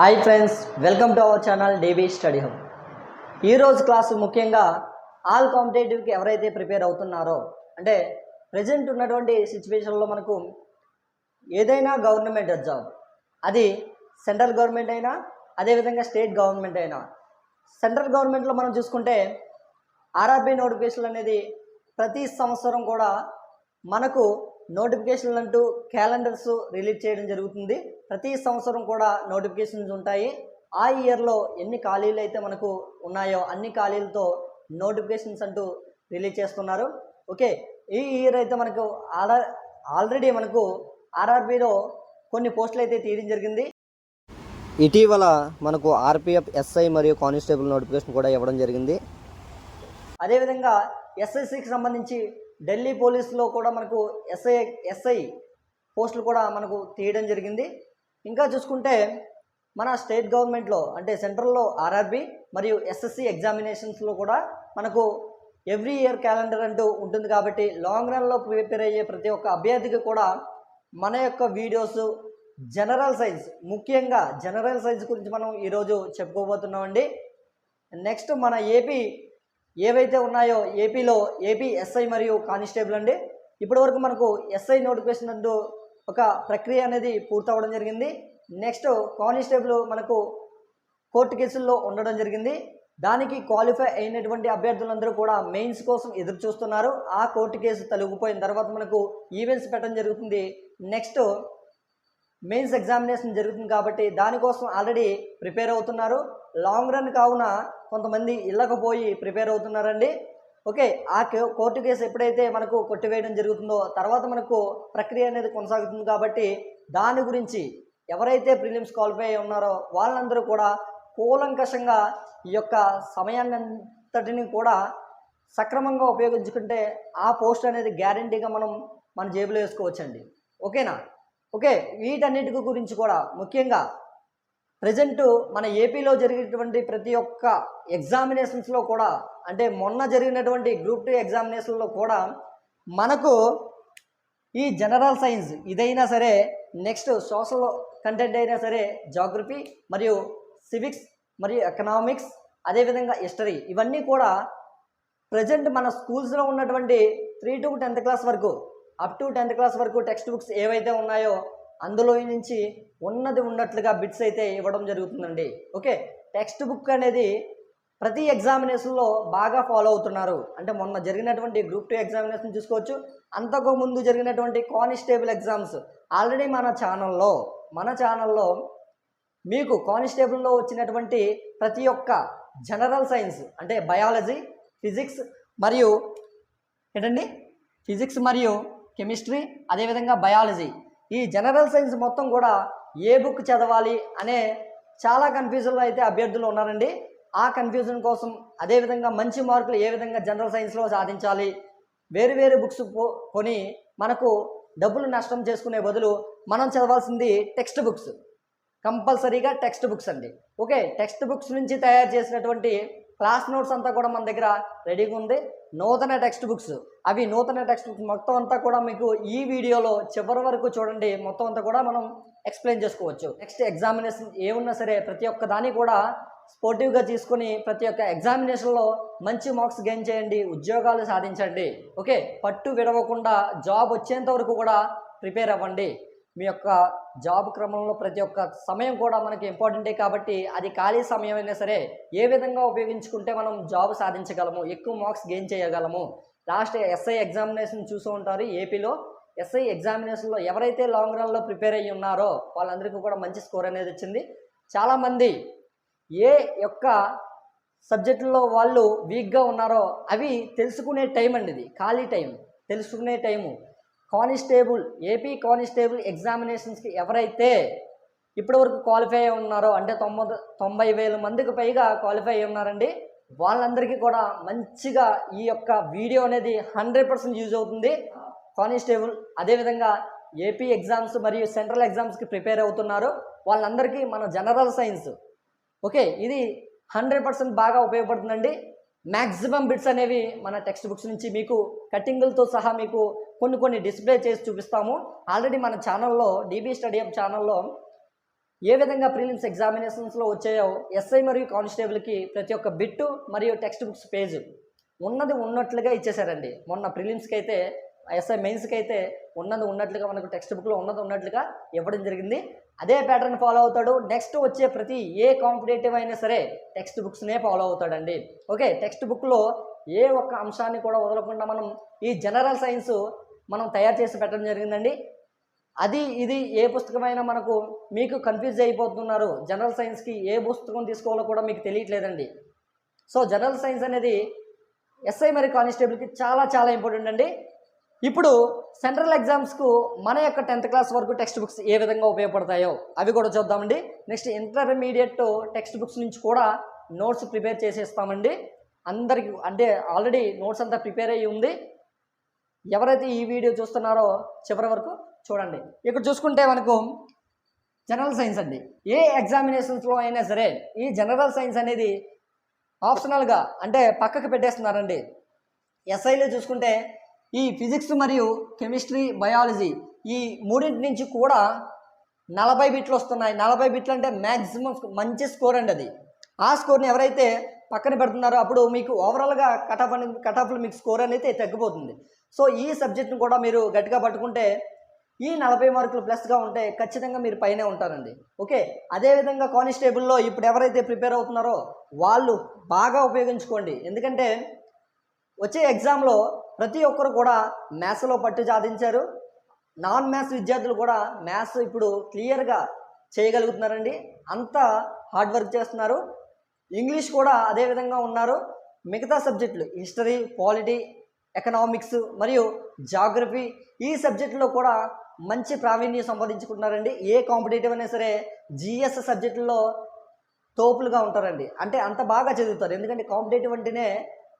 Hi friends welcome to our channel డేబీ study home ఈరోజు class ముఖ్యంగా all కాంపిటేటివ్కి ఎవరైతే ప్రిపేర్ అవుతున్నారో అంటే ప్రజెంట్ ఉన్నటువంటి సిచ్యువేషన్లో మనకు ఏదైనా గవర్నమెంట్ జాబ్ అది సెంట్రల్ గవర్నమెంట్ అయినా అదేవిధంగా స్టేట్ గవర్నమెంట్ అయినా సెంట్రల్ గవర్నమెంట్లో మనం చూసుకుంటే ఆర్ఆర్బీ నోటిఫికేషన్ అనేది ప్రతి సంవత్సరం కూడా మనకు నోటిఫికేషన్లు అంటూ క్యాలెండర్స్ రిలీజ్ చేయడం జరుగుతుంది. ప్రతి సంవత్సరం కూడా నోటిఫికేషన్స్ ఉంటాయి. ఆ ఇయర్లో ఎన్ని ఖాళీలు అయితే మనకు ఉన్నాయో అన్ని ఖాళీలతో నోటిఫికేషన్స్ అంటూ రిలీజ్ చేస్తున్నారు. ఓకే ఈ ఇయర్ అయితే మనకు ఆల్రె ఆల్రెడీ మనకు ఆర్ఆర్పిలో కొన్ని పోస్టులు అయితే తీయడం జరిగింది. ఇటీవల మనకు ఆర్పిఎఫ్ ఎస్ఐ మరియు కానిస్టేబుల్ నోటిఫికేషన్ కూడా ఇవ్వడం జరిగింది. అదేవిధంగా ఎస్ఎస్సికి సంబంధించి ఢిల్లీ పోలీసులో కూడా మనకు ఎస్ఐ ఎస్ఐ పోస్టులు కూడా మనకు తీయడం జరిగింది. ఇంకా చూసుకుంటే మన స్టేట్ గవర్నమెంట్లో అంటే సెంట్రల్లో ఆర్ఆర్బి మరియు ఎస్ఎస్సి ఎగ్జామినేషన్స్లో కూడా మనకు ఎవ్రీ ఇయర్ క్యాలెండర్ అంటూ ఉంటుంది కాబట్టి లాంగ్ రన్లో ప్రిపేర్ అయ్యే ప్రతి ఒక్క అభ్యర్థికి కూడా మన యొక్క వీడియోస్ జనరల్ సైజ్ ముఖ్యంగా జనరల్ సైజ్ గురించి మనం ఈరోజు చెప్పుకోబోతున్నామండి. నెక్స్ట్ మన ఏపీ ఏవైతే ఉన్నాయో ఏపీలో ఏపీ ఎస్ఐ మరియు కానిస్టేబుల్ అండి ఇప్పటి వరకు మనకు ఎస్ఐ నోటిఫికేషన్ అంటూ ఒక ప్రక్రియ అనేది పూర్తవడం జరిగింది. నెక్స్ట్ కానిస్టేబుల్ మనకు కోర్టు కేసుల్లో ఉండడం జరిగింది. దానికి క్వాలిఫై అయినటువంటి అభ్యర్థులందరూ కూడా మెయిన్స్ కోసం ఎదురు చూస్తున్నారు ఆ కోర్టు కేసు తొలగిపోయిన తర్వాత మనకు ఈవెంట్స్ పెట్టడం జరుగుతుంది. నెక్స్ట్ మెయిన్స్ ఎగ్జామినేషన్ జరుగుతుంది కాబట్టి దానికోసం ఆల్రెడీ ప్రిపేర్ అవుతున్నారు. లాంగ్ రన్ కావున కొంతమంది ఇళ్ళకు పోయి ప్రిపేర్ అవుతున్నారండి. ఓకే ఆ కోర్టు కేసు ఎప్పుడైతే మనకు కొట్టివేయడం జరుగుతుందో తర్వాత మనకు ప్రక్రియ అనేది కొనసాగుతుంది కాబట్టి దాని గురించి ఎవరైతే ప్రిలిమ్స్ క్వాలిఫై ఉన్నారో వాళ్ళందరూ కూడా కూలంకషంగా ఈ యొక్క సమయాన్ని అంతటిని కూడా సక్రమంగా ఉపయోగించుకుంటే ఆ పోస్ట్ అనేది గ్యారంటీగా మనం మన జేబులో వేసుకోవచ్చండి. ఓకేనా? ఓకే వీటన్నిటి గురించి కూడా ముఖ్యంగా ప్రజెంట్ మన ఏపీలో జరిగినటువంటి ప్రతి ఒక్క ఎగ్జామినేషన్స్లో కూడా అంటే మొన్న జరిగినటువంటి గ్రూప్ టూ ఎగ్జామినేషన్లో కూడా మనకు ఈ జనరల్ సైన్స్ ఇదైనా సరే నెక్స్ట్ సోషల్ కంటెంట్ అయినా సరే జాగ్రఫీ మరియు సివిక్స్ మరియు ఎకనామిక్స్ అదేవిధంగా హిస్టరీ ఇవన్నీ కూడా ప్రజెంట్ మన స్కూల్స్లో ఉన్నటువంటి త్రీ టు టెన్త్ క్లాస్ వరకు అప్ టు టెన్త్ క్లాస్ వరకు టెక్స్ట్ బుక్స్ ఏవైతే ఉన్నాయో అందులో నుంచి ఉన్నది ఉన్నట్లుగా బిట్స్ అయితే ఇవ్వడం జరుగుతుందండి. ఓకే టెక్స్ట్ బుక్ అనేది ప్రతి ఎగ్జామినేషన్లో బాగా ఫాలో అవుతున్నారు. అంటే మొన్న జరిగినటువంటి గ్రూప్ టూ ఎగ్జామినేషన్ చూసుకోవచ్చు. అంతకు ముందు జరిగినటువంటి కానిస్టేబుల్ ఎగ్జామ్స్ ఆల్రెడీ మన ఛానల్లో మన ఛానల్లో మీకు కానిస్టేబుల్లో వచ్చినటువంటి ప్రతి ఒక్క జనరల్ సైన్స్ అంటే బయాలజీ ఫిజిక్స్ మరియు ఏంటండి? ఫిజిక్స్ మరియు కెమిస్ట్రీ అదేవిధంగా బయాలజీ. ఈ జనరల్ సైన్స్ మొత్తం కూడా ఏ బుక్ చదవాలి అనే చాలా కన్ఫ్యూజన్లో అయితే అభ్యర్థులు ఉన్నారండి. ఆ కన్ఫ్యూజన్ కోసం అదేవిధంగా మంచి మార్కులు ఏ విధంగా జనరల్ సైన్స్లో సాధించాలి వేరు వేరు బుక్స్ కొని మనకు డబ్బులు నష్టం చేసుకునే బదులు మనం చదవాల్సింది టెక్స్ట్ బుక్స్. కంపల్సరీగా టెక్స్ట్ బుక్స్ అండి. ఓకే టెక్స్ట్ బుక్స్ నుంచి తయారు చేసినటువంటి క్లాస్ నోట్స్ అంతా కూడా మన దగ్గర రెడీగా ఉంది. నూతన టెక్స్ట్ బుక్స్. అవి నూతన టెక్స్ట్ బుక్స్ మొత్తం అంతా కూడా మీకు ఈ వీడియోలో చివరి వరకు చూడండి. మొత్తం అంతా కూడా మనం ఎక్స్ప్లెయిన్ చేసుకోవచ్చు. నెక్స్ట్ ఎగ్జామినేషన్ ఏమున్నా సరే ప్రతి ఒక్క దాన్ని కూడా స్పోర్టివ్గా తీసుకొని ప్రతి ఒక్క ఎగ్జామినేషన్లో మంచి మార్క్స్ గెయిన్ చేయండి. ఉద్యోగాలు సాధించండి. ఓకే? పట్టు విడవకుండా జాబ్ వచ్చేంత వరకు కూడా ప్రిపేర్ అవ్వండి. మీ యొక్క జాబ్ క్రమంలో ప్రతి ఒక్క సమయం కూడా మనకి ఇంపార్టెంటే కాబట్టి అది ఖాళీ సమయం అయినా సరే ఏ విధంగా ఉపయోగించుకుంటే మనం జాబ్ సాధించగలము? ఎక్కువ మార్క్స్ గెయిన్ చేయగలము? లాస్ట్ ఎస్ఐ ఎగ్జామినేషన్ చూస్తూ ఉంటారు ఏపీలో ఎస్ఐ ఎగ్జామినేషన్లో ఎవరైతే లాంగ్ రన్లో ప్రిపేర్ అయ్యి ఉన్నారో వాళ్ళందరికీ కూడా మంచి స్కోర్ అనేది వచ్చింది. చాలామంది ఏ యొక్క సబ్జెక్టుల్లో వాళ్ళు వీక్గా ఉన్నారో అవి తెలుసుకునే టైం అండి ఇది. ఖాళీ టైం తెలుసుకునే టైము కానిస్టేబుల్ ఏపీ కానిస్టేబుల్ ఎగ్జామినేషన్స్కి ఎవరైతే ఇప్పటివరకు క్వాలిఫై అయి ఉన్నారో అంటే తొంభై తొంభై వేల మందికి పైగా క్వాలిఫై అయి ఉన్నారండి వాళ్ళందరికీ కూడా మంచిగా ఈ యొక్క వీడియో అనేది హండ్రెడ్ పర్సెంట్ యూజ్ అవుతుంది. కానిస్టేబుల్ అదేవిధంగా ఏపీ ఎగ్జామ్స్ మరియు సెంట్రల్ ఎగ్జామ్స్కి ప్రిపేర్ అవుతున్నారు. వాళ్ళందరికీ మన జనరల్ సైన్స్ ఓకే ఇది హండ్రెడ్ పర్సెంట్ బాగా ఉపయోగపడుతుందండి. మ్యాక్సిమం బిట్స్ అనేవి మన టెక్స్ట్ బుక్స్ నుంచి మీకు కట్టింగులతో సహా మీకు కొన్ని కొన్ని డిస్ప్లే చేసి చూపిస్తాము. ఆల్రెడీ మన ఛానల్లో డీబీ స్టడీ ఛానల్లో ఏ విధంగా ప్రిలిమ్స్ ఎగ్జామినేషన్స్లో వచ్చాయో ఎస్ఐ మరియు కానిస్టేబుల్కి ప్రతి ఒక్క బిట్టు మరియు టెక్స్ట్ బుక్స్ పేజ్ ఉన్నది ఉన్నట్లుగా ఇచ్చేశారండి. మొన్న ప్రిలిమ్స్కి అయితే ఎస్ఐ మెయిన్స్కి అయితే ఉన్నది ఉన్నట్లుగా మనకు టెక్స్ట్ బుక్లో ఉన్నది ఉన్నట్లుగా ఇవ్వడం జరిగింది. అదే ప్యాటర్న్ ఫాలో అవుతాడు. నెక్స్ట్ వచ్చే ప్రతి ఏ కాంపిటేటివ్ అయినా సరే టెక్స్ట్ బుక్స్నే ఫాలో అవుతాడండి. ఓకే టెక్స్ట్ బుక్లో ఏ ఒక్క అంశాన్ని కూడా వదలకుండా మనం ఈ జనరల్ సైన్స్ మనం తయారు చేసి పెట్టడం జరిగిందండి. అది ఇది ఏ పుస్తకమైనా మనకు మీకు కన్ఫ్యూజ్ అయిపోతున్నారు. జనరల్ సైన్స్కి ఏ పుస్తకం తీసుకోవాలో కూడా మీకు తెలియట్లేదండి. సో జనరల్ సైన్స్ అనేది ఎస్ఐ మరి కానిస్టేబుల్కి చాలా చాలా ఇంపార్టెంట్ అండి. ఇప్పుడు సెంట్రల్ ఎగ్జామ్స్కు మన యొక్క టెన్త్ క్లాస్ వరకు టెక్స్ట్ బుక్స్ ఏ విధంగా ఉపయోగపడతాయో అవి కూడా చూద్దామండి. నెక్స్ట్ ఇంటర్మీడియట్ టెక్స్ట్ బుక్స్ నుంచి కూడా నోట్స్ ప్రిపేర్ చేసేస్తామండి. అందరికి అంటే ఆల్రెడీ నోట్స్ అంతా ప్రిపేర్ అయ్యి ఉంది. ఎవరైతే ఈ వీడియో చూస్తున్నారో చివరి వరకు చూడండి. ఇక్కడ చూసుకుంటే మనకు జనరల్ సైన్స్ అండి. ఏ ఎగ్జామినేషన్స్లో అయినా సరే ఈ జనరల్ సైన్స్ అనేది ఆప్షనల్గా అంటే పక్కకు పెట్టేస్తున్నారండి. ఎస్ఐలో చూసుకుంటే ఈ ఫిజిక్స్ మరియు కెమిస్ట్రీ బయాలజీ ఈ మూడింటి నుంచి కూడా నలభై బిట్లు వస్తున్నాయి. నలభై బిట్లు అంటే మ్యాక్సిమం మంచి స్కోర్ అండి అది. ఆ స్కోర్ని ఎవరైతే పక్కన పెడుతున్నారో అప్పుడు మీకు ఓవరాల్గా కటాఫ్ అనేది కటాఫ్లో మీకు స్కోర్ అనేది తగ్గిపోతుంది. సో ఈ సబ్జెక్ట్ని కూడా మీరు గట్టిగా పట్టుకుంటే ఈ నలభై మార్కులు ప్లస్గా ఉంటే ఖచ్చితంగా మీరు పైనే ఉంటారండి. ఓకే? అదేవిధంగా కానిస్టేబుల్లో ఇప్పుడు ఎవరైతే ప్రిపేర్ అవుతున్నారో వాళ్ళు బాగా ఉపయోగించుకోండి. ఎందుకంటే వచ్చే ఎగ్జామ్లో ప్రతి ఒక్కరు కూడా మ్యాథ్స్లో పట్టు సాధించారు. నాన్ మ్యాథ్స్ విద్యార్థులు కూడా మ్యాథ్స్ ఇప్పుడు క్లియర్గా చేయగలుగుతున్నారండి. అంత హార్డ్ వర్క్ చేస్తున్నారు. ఇంగ్లీష్ కూడా అదే విధంగా ఉన్నారు. మిగతా సబ్జెక్టులు హిస్టరీ పాలిటీ ఎకనామిక్స్ మరియు జాగ్రఫీ ఈ సబ్జెక్టులో కూడా మంచి ప్రావీణ్యం సంపాదించుకుంటున్నారండి. ఏ కాంపిటేటివ్ అయినా సరే జిఎస్ సబ్జెక్టులో తోపులుగా ఉంటారండి. అంటే అంత బాగా చదువుతారు. ఎందుకంటే కాంపిటేటివ్ అంటేనే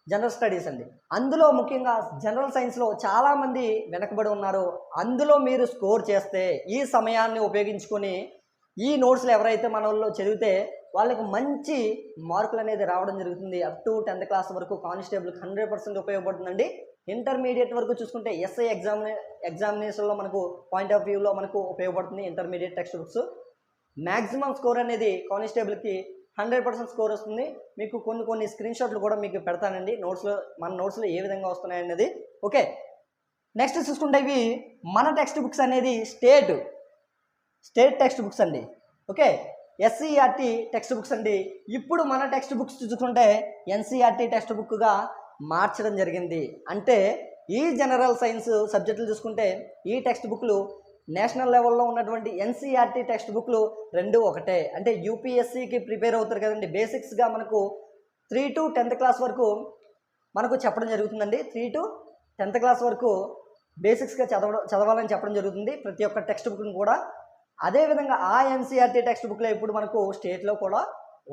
జనరల్ స్టడీస్ అండి. అందులో ముఖ్యంగా జనరల్ సైన్స్లో చాలామంది వెనకబడి ఉన్నారు. అందులో మీరు స్కోర్ చేస్తే ఈ సమయాన్ని ఉపయోగించుకొని ఈ నోట్స్లు ఎవరైతే మన వాళ్ళు చదివితే వాళ్ళకి మంచి మార్కులు అనేది రావడం జరుగుతుంది. అప్ టు టెన్త్ క్లాస్ వరకు కానిస్టేబుల్కి హండ్రెడ్ పర్సెంట్ ఉపయోగపడుతుందండి. ఇంటర్మీడియట్ వరకు చూసుకుంటే ఎస్ఐ ఎగ్జామినే ఎగ్జామినేషన్లో మనకు పాయింట్ ఆఫ్ వ్యూలో మనకు ఉపయోగపడుతుంది intermediate text books. Maximum score అనేది కానిస్టేబుల్కి హండ్రెడ్ పర్సెంట్ స్కోర్ వస్తుంది. మీకు కొన్ని కొన్ని స్క్రీన్ షాట్లు కూడా మీకు పెడతానండి. నోట్స్లో మన నోట్స్లో ఏ విధంగా వస్తున్నాయి అనేది ఓకే. నెక్స్ట్ చూసుకుంటే ఇవి మన టెక్స్ట్ బుక్స్ అనేది స్టేట్. స్టేట్ టెక్స్ట్ బుక్స్ అండి. ఓకే. ఎస్సీఆర్టీ టెక్స్ట్ బుక్స్ అండి. ఇప్పుడు మన టెక్స్ట్ బుక్స్ చూసుకుంటే ఎన్సీఆర్టీ టెక్స్ట్ బుక్గా మార్చడం జరిగింది. అంటే ఈ జనరల్ సైన్స్ సబ్జెక్టులు చూసుకుంటే ఈ టెక్స్ట్ బుక్లు నేషనల్ లెవెల్లో ఉన్నటువంటి ఎన్సీఆర్టీ టెక్స్ట్ బుక్లు రెండు ఒకటే. అంటే యూపీఎస్సికి ప్రిపేర్ అవుతారు కదండి. బేసిక్స్గా మనకు త్రీ టు టెన్త్ క్లాస్ వరకు మనకు చెప్పడం జరుగుతుందండి. త్రీ టు టెన్త్ క్లాస్ వరకు బేసిక్స్గా చదవడం చదవాలని చెప్పడం జరుగుతుంది. ప్రతి ఒక్క టెక్స్ట్ బుక్ని కూడా. అదేవిధంగా ఆ ఎన్సీఆర్టీ టెక్స్ట్ బుక్లో ఇప్పుడు మనకు స్టేట్లో కూడా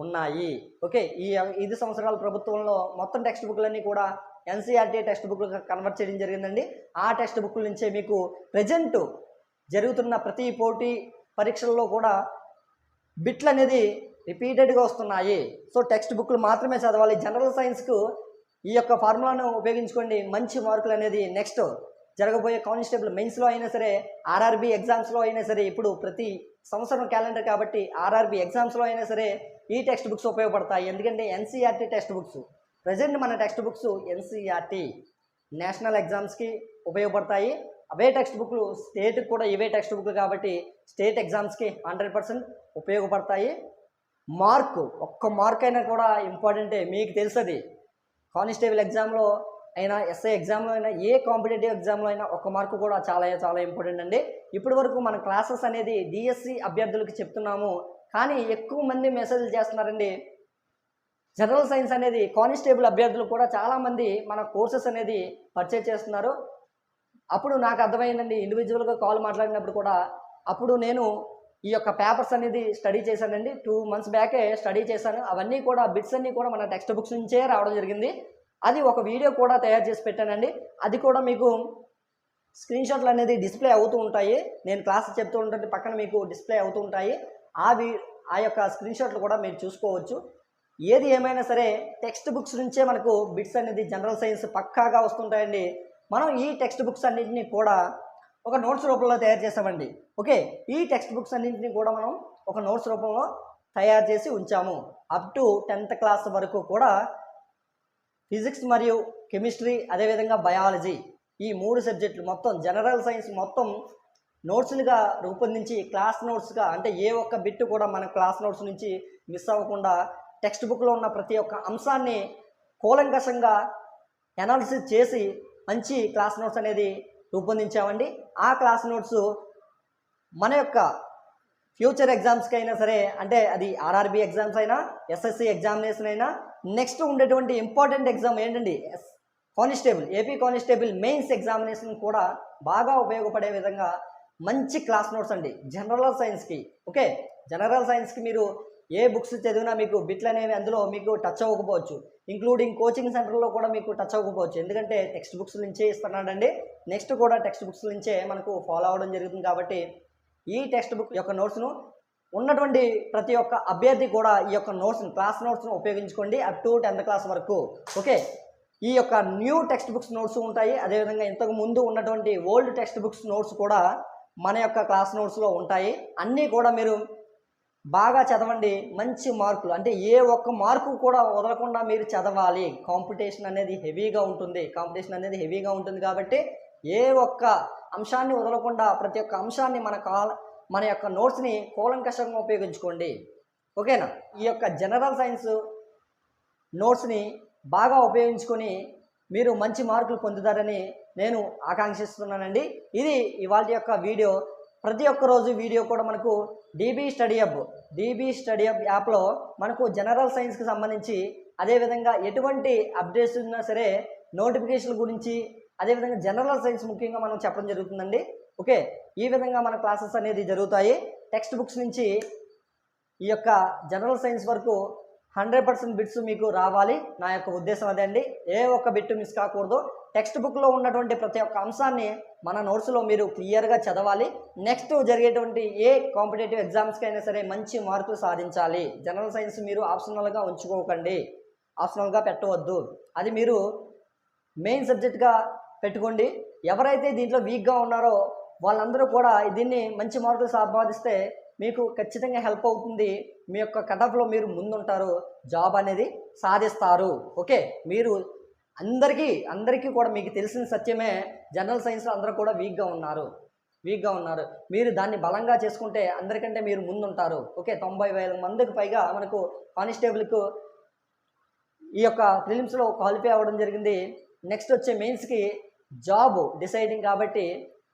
ఉన్నాయి. ఓకే ఈ ఐదు సంవత్సరాల ప్రభుత్వంలో మొత్తం టెక్స్ట్ బుక్లన్నీ కూడా ఎన్సీఆర్టీ టెక్స్ట్ బుక్లు కన్వర్ట్ చేయడం జరిగిందండి. ఆ టెక్స్ట్ బుక్ల నుంచే మీకు ప్రజెంట్ జరుగుతున్న ప్రతి పోటీ పరీక్షల్లో కూడా బిట్లు అనేది రిపీటెడ్గా వస్తున్నాయి. సో టెక్స్ట్ బుక్లు మాత్రమే చదవాలి. జనరల్ సైన్స్కు ఈ యొక్క ఫార్ములాను ఉపయోగించుకోండి. మంచి మార్కులు అనేది నెక్స్ట్ జరగబోయే కానిస్టేబుల్ మెయిన్స్లో అయినా సరే ఆర్ఆర్బి ఎగ్జామ్స్లో అయినా సరే ఇప్పుడు ప్రతి సంవత్సరం క్యాలెండర్ కాబట్టి ఆర్ఆర్బి ఎగ్జామ్స్లో అయినా సరే ఈ టెక్స్ట్ బుక్స్ ఉపయోగపడతాయి. ఎందుకంటే ఎన్సీఆర్టీ టెక్స్ట్ బుక్స్ ప్రజెంట్ మన టెక్స్ట్ బుక్స్ ఎన్సీఆర్టీ నేషనల్ ఎగ్జామ్స్కి ఉపయోగపడతాయి. అవే టెక్స్ట్ బుక్లు స్టేట్కి కూడా ఇవే టెక్స్ట్ బుక్లు కాబట్టి స్టేట్ ఎగ్జామ్స్కి హండ్రెడ్ పర్సెంట్ ఉపయోగపడతాయి. మార్కు ఒక్క మార్క్ అయినా కూడా ఇంపార్టెంటే మీకు తెలుసది. కానిస్టేబుల్ ఎగ్జామ్లో అయినా ఎస్ఐ ఎగ్జామ్లో అయినా ఏ కాంపిటేటివ్ ఎగ్జామ్లో అయినా ఒక మార్కు కూడా చాలా చాలా ఇంపార్టెంట్ అండి. ఇప్పటి వరకు మన క్లాసెస్ అనేది డిఎస్సి అభ్యర్థులకు చెప్తున్నాము. కానీ ఎక్కువ మంది మెసేజ్లు చేస్తున్నారండి. జనరల్ సైన్స్ అనేది కానిస్టేబుల్ అభ్యర్థులు కూడా చాలామంది మన కోర్సెస్ అనేది పర్చేజ్ చేస్తున్నారు. అప్పుడు నాకు అర్థమైందండి. ఇండివిజువల్గా కాల్ మాట్లాడినప్పుడు కూడా అప్పుడు నేను ఈ యొక్క పేపర్స్ అనేది స్టడీ చేశానండి. టూ మంత్స్ బ్యాకే స్టడీ చేశాను. అవన్నీ కూడా బిట్స్ అన్నీ కూడా మన టెక్స్ట్ బుక్స్ నుంచే రావడం జరిగింది. అది ఒక వీడియో కూడా తయారు చేసి పెట్టానండి. అది కూడా మీకు స్క్రీన్ షాట్లు అనేది డిస్ప్లే అవుతూ ఉంటాయి. నేను క్లాస్ చెప్తూ ఉంటే పక్కన మీకు డిస్ప్లే అవుతూ ఉంటాయి. ఆ వీ ఆ యొక్క స్క్రీన్ షాట్లు కూడా మీరు చూసుకోవచ్చు. ఏది ఏమైనా సరే టెక్స్ట్ బుక్స్ నుంచే మనకు బిట్స్ అనేది జనరల్ సైన్స్ పక్కాగా వస్తుంటాయండి. మనం ఈ టెక్స్ట్ బుక్స్ అన్నింటినీ కూడా ఒక నోట్స్ రూపంలో తయారు చేసామండి ఓకే? ఈ టెక్స్ట్ బుక్స్ అన్నింటినీ కూడా మనం ఒక నోట్స్ రూపంలో తయారు చేసి ఉంచాము. అప్ టు టెన్త్ క్లాస్ వరకు కూడా ఫిజిక్స్ మరియు కెమిస్ట్రీ అదేవిధంగా బయాలజీ ఈ మూడు సబ్జెక్టులు మొత్తం జనరల్ సైన్స్ మొత్తం నోట్స్లుగా రూపొందించి క్లాస్ నోట్స్గా అంటే ఏ ఒక్క బిట్టు కూడా మన క్లాస్ నోట్స్ నుంచి మిస్ అవ్వకుండా టెక్స్ట్ బుక్లో ఉన్న ప్రతి ఒక్క అంశాన్ని కూలంకషంగా అనాలిసిస్ చేసి మంచి క్లాస్ నోట్స్ అనేది రూపొందించామండి. ఆ క్లాస్ నోట్స్ మన యొక్క ఫ్యూచర్ ఎగ్జామ్స్కి అయినా సరే అంటే అది ఆర్ఆర్బి ఎగ్జామ్స్ అయినా ఎస్ఎస్సి ఎగ్జామినేషన్ అయినా నెక్స్ట్ ఉండేటువంటి ఇంపార్టెంట్ ఎగ్జామ్ ఏంటండి? Yes constable AP constable mains examination కూడా బాగా ఉపయోగపడే విధంగా మంచి క్లాస్ నోట్స్ అండి. జనరల్ సైన్స్కి ఓకే? జనరల్ సైన్స్కి మీరు ఏ బుక్స్ చదివినా మీకు బిట్లు అనేవి అందులో మీకు టచ్ అవ్వకపోవచ్చు. ఇంక్లూడింగ్ కోచింగ్ సెంటర్లో కూడా మీకు టచ్ అవ్వకపోవచ్చు. ఎందుకంటే టెక్స్ట్ బుక్స్ నుంచే ఇస్తున్నాడండి. నెక్స్ట్ కూడా టెక్స్ట్ బుక్స్ నుంచే మనకు ఫాలో అవ్వడం జరుగుతుంది కాబట్టి ఈ టెక్స్ట్ బుక్ యొక్క నోట్స్ను ఉన్నటువంటి ప్రతి ఒక్క అభ్యర్థి కూడా ఈ యొక్క నోట్స్ని క్లాస్ నోట్స్ను ఉపయోగించుకోండి అప్ టు టెన్త్ క్లాస్ వరకు. ఓకే ఈ యొక్క న్యూ టెక్స్ట్ బుక్స్ నోట్స్ ఉంటాయి. అదేవిధంగా ఇంతకు ముందు ఉన్నటువంటి ఓల్డ్ టెక్స్ట్ బుక్స్ నోట్స్ కూడా మన యొక్క క్లాస్ నోట్స్లో ఉంటాయి. అన్నీ కూడా మీరు బాగా చదవండి మంచి మార్కులు. అంటే ఏ ఒక్క మార్కు కూడా వదలకుండా మీరు చదవాలి. కాంపిటీషన్ అనేది హెవీగా ఉంటుంది. కాంపిటీషన్ అనేది హెవీగా ఉంటుంది కాబట్టి ఏ ఒక్క అంశాన్ని వదలకుండా ప్రతి ఒక్క అంశాన్ని మన కాల మన యొక్క నోట్స్ని కూలంకషంగా ఉపయోగించుకోండి. ఓకేనా? ఈ యొక్క జనరల్ సైన్స్ నోట్స్ని బాగా ఉపయోగించుకొని మీరు మంచి మార్కులు పొందుతారని నేను ఆకాంక్షిస్తున్నానండి. ఇది ఇవాళ యొక్క వీడియో. ప్రతి ఒక్క రోజు వీడియో కూడా మనకు DB study hub DB study hub యాప్లో మనకు జనరల్ సైన్స్కి సంబంధించి అదేవిధంగా ఎటువంటి అప్డేట్స్ ఉన్నా సరే నోటిఫికేషన్ గురించి అదేవిధంగా జనరల్ సైన్స్ ముఖ్యంగా మనం చెప్పడం జరుగుతుందండి. ఓకే ఈ విధంగా మన క్లాసెస్ అనేది జరుగుతాయి. టెక్స్ట్ బుక్స్ నుంచి ఈ యొక్క జనరల్ సైన్స్ వరకు హండ్రెడ్ పర్సెంట్ బిట్స్ మీకు రావాలి. నా యొక్క ఉద్దేశం అదే అండి. ఏ ఒక్క బిట్ మిస్ కాకూడదు. టెక్స్ట్ బుక్లో ఉన్నటువంటి ప్రతి ఒక్క అంశాన్ని మన నోట్స్లో మీరు క్లియర్గా చదవాలి. నెక్స్ట్ జరిగేటువంటి ఏ కాంపిటేటివ్ ఎగ్జామ్స్కి అయినా సరే మంచి మార్కులు సాధించాలి. జనరల్ సైన్స్ మీరు ఆప్షనల్గా ఉంచుకోకండి. ఆప్షనల్గా పెట్టవద్దు. అది మీరు మెయిన్ సబ్జెక్ట్గా పెట్టుకోండి. ఎవరైతే దీంట్లో వీక్గా ఉన్నారో వాళ్ళందరూ కూడా దీన్ని మంచి మార్కులు సంపాదిస్తే మీకు ఖచ్చితంగా హెల్ప్ అవుతుంది. మీ యొక్క కటఫ్లో మీరు ముందుంటారు. జాబ్ అనేది సాధిస్తారు. ఓకే? మీరు అందరికీ అందరికీ కూడా మీకు తెలిసిన సత్యమే జనరల్ సైన్స్లో అందరూ కూడా వీక్గా ఉన్నారు. వీక్గా ఉన్నారు. మీరు దాన్ని బలంగా చేసుకుంటే అందరికంటే మీరు ముందుంటారు. ఓకే తొంభై వేల మందికి పైగా మనకు కానిస్టేబుల్కు ఈ యొక్క ఫిలిమ్స్లో క్వాలిఫై అవ్వడం జరిగింది. నెక్స్ట్ వచ్చే మెయిన్స్కి జాబ్ డిసైడింగ్ కాబట్టి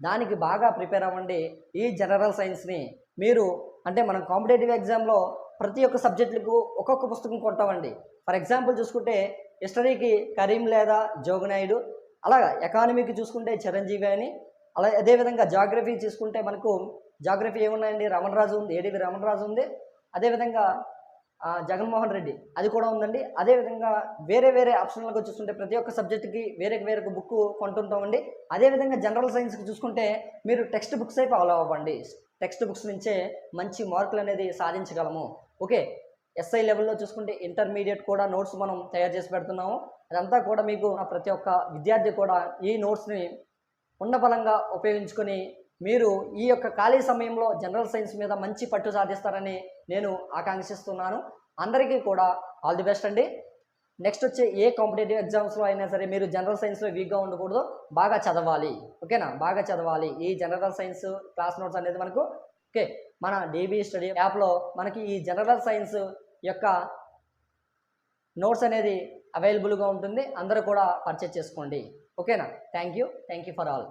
దానికి బాగా ప్రిపేర్ అవ్వండి ఈ జనరల్ సైన్స్ని. మీరు అంటే మనం కాంపిటేటివ్ ఎగ్జామ్లో ప్రతి ఒక్క సబ్జెక్టులకు ఒక్కొక్క పుస్తకం కొంటామండి. ఫర్ ఎగ్జాంపుల్ చూసుకుంటే హిస్టరీకి కరీం లేదా జోగునాయుడు అలాగా ఎకానమీకి చూసుకుంటే చిరంజీవి అని అలా అదేవిధంగా జాగ్రఫీ చూసుకుంటే మనకు జాగ్రఫీ ఏమున్నాయండి? రమణరాజు ఉంది ఏడివి రమణరాజు ఉంది. అదేవిధంగా జగన్మోహన్ రెడ్డి అది కూడా ఉందండి. అదేవిధంగా వేరే వేరే ఆప్షన్లకు చూసుకుంటే ప్రతి ఒక్క సబ్జెక్టుకి వేరే వేరే బుక్ కొంటుంటామండి. అదేవిధంగా జనరల్ సైన్స్కి చూసుకుంటే మీరు టెక్స్ట్ బుక్స్ అయి ఫాలో అవ్వండి. టెక్స్ట్ బుక్స్ నుంచే మంచి మార్కులు అనేది సాధించగలము. ఓకే? ఎస్ఐ లెవెల్లో చూసుకుంటే ఇంటర్మీడియట్ కూడా నోట్స్ మనం తయారు చేసి పెడుతున్నాము. అదంతా కూడా మీకు నా ప్రతి ఒక్క విద్యార్థి కూడా ఈ నోట్స్ని ఉన్నబలంగా ఉపయోగించుకొని మీరు ఈ యొక్క ఖాళీ సమయంలో జనరల్ సైన్స్ మీద మంచి పట్టు సాధిస్తారని నేను ఆకాంక్షిస్తున్నాను. అందరికీ కూడా ఆల్ ది బెస్ట్ అండి. నెక్స్ట్ వచ్చే ఏ కాంపిటేటివ్ ఎగ్జామ్స్లో అయినా సరే మీరు జనరల్ సైన్స్లో వీక్గా ఉండకూడదు. బాగా చదవాలి. ఓకేనా? బాగా చదవాలి. ఈ జనరల్ సైన్స్ క్లాస్ నోట్స్ అనేది మనకు ఓకే. మన డీబీ స్టడీ యాప్లో మనకి ఈ జనరల్ సైన్స్ యొక్క నోట్స్ అనేది అవైలబుల్గా ఉంటుంది. అందరూ కూడా పర్చేజ్ చేసుకోండి. ఓకేనా? Thank you. Thank you for all.